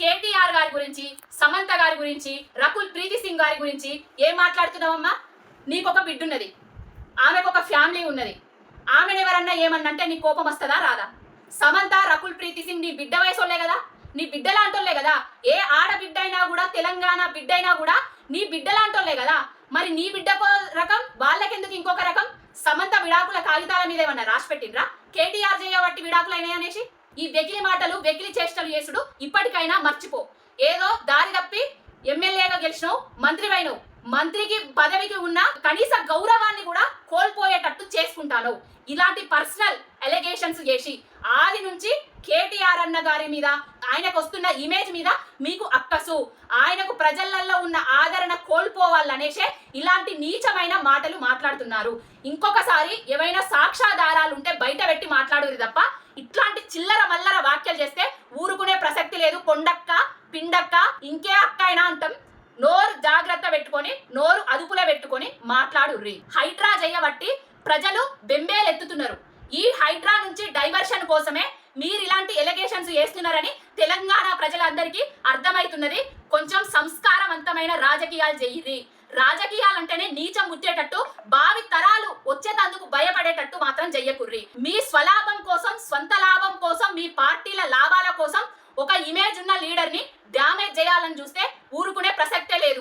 కేటీఆర్ గారి గురించి సమంత గారి గురించి రకుల్ ప్రీతి సింగ్ గారి గురించి ఏం మాట్లాడుతున్నావమ్మా? నీకు ఒక బిడ్డ ఉన్నది. ఆమెకు ఒక ఫ్యామిలీ ఉన్నది. ఆమెను ఎవరన్నా ఏమన్నంటే నీ కోపం వస్తుందా రాదా? సమంత రకుల్ ప్రీతి సింగ్ నీ బిడ్డ వయసులే కదా? నీ బిడ్డలాంటోళ్ళే కదా? ఏ ఆడబిడ్డ అయినా కూడా తెలంగాణ బిడ్డ అయినా కూడా నీ బిడ్డ లాంటోళ్ళే కదా? మరి నీ బిడ్డకో రకం? వాళ్ళకెందుకు ఇంకొక రకం? సమంత విడాకుల కాగితాల మీద ఏమన్నా రాసి పెట్టిండ్రా? కేటీఆర్ చేయబట్టి విడాకులు అయినాయి అనేసి? ఈ వెకిలి మాటలు వెకిలి చేష్టలు చేసుడు ఇప్పటికైనా మర్చిపో. ఏదో దారి తప్పి ఎమ్మెల్యేగా గెలిచినావు మంత్రివైనవు. మంత్రికి పదవికి ఉన్న కనీస గౌరవాన్ని కూడా కోల్పోయేటట్టు చేసుకుంటాను ఇలాంటి పర్సనల్ ఎలిగేషన్స్ చేసి ఆది నుంచి కేటీఆర్ అన్న గారి మీద ఆయనకు వస్తున్న ఇమేజ్ మీద మీకు అక్కసు. ఆయనకు ప్రజలలో ఉన్న ఆదరణ కోల్పోవాలనేసే ఇలాంటి నీచమైన మాటలు మాట్లాడుతున్నారు. ఇంకొకసారి ఏవైనా సాక్ష్యాధారాలు ఉంటే బయట పెట్టి మాట్లాడరు తప్ప ఇట్లా చిల్లర మల్లర వ్యాఖ్యలు చేస్తే ఊరుకునే ప్రసక్తి లేదు. కొండక్క పిండక్క ఇంకే అక్క అయినా అంటాం. నోరు జాగ్రత్త పెట్టుకొని నోరు అదుపులో పెట్టుకొని మాట్లాడుర్రి. హైడ్రా చేయబట్టి ప్రజలు బెంబేలెత్తుతున్నారు. ఈ హైడ్రా నుంచి డైవర్షన్ కోసమే మీరు ఇలాంటి ఎలిగేషన్స్ చేస్తున్నారని తెలంగాణ ప్రజలందరికీ అర్థమవుతున్నది కొంచెం సంస్కారవంతమైన రాజకీయాలు చెయ్యిరి రాజకీయాలంటేనే నీచం ముట్టేటట్టు భావి భయపడేటట్టు మాత్రం చెయ్యకుర్రి. మీ స్వలాభం కోసం స్వంత లాభం కోసం మీ పార్టీల లాభాల కోసం ఒక ఇమేజ్ ఉన్న లీడర్ని డ్యామేజ్ చేయాలని చూస్తే ఊరుకునే ప్రసక్తే లేదు.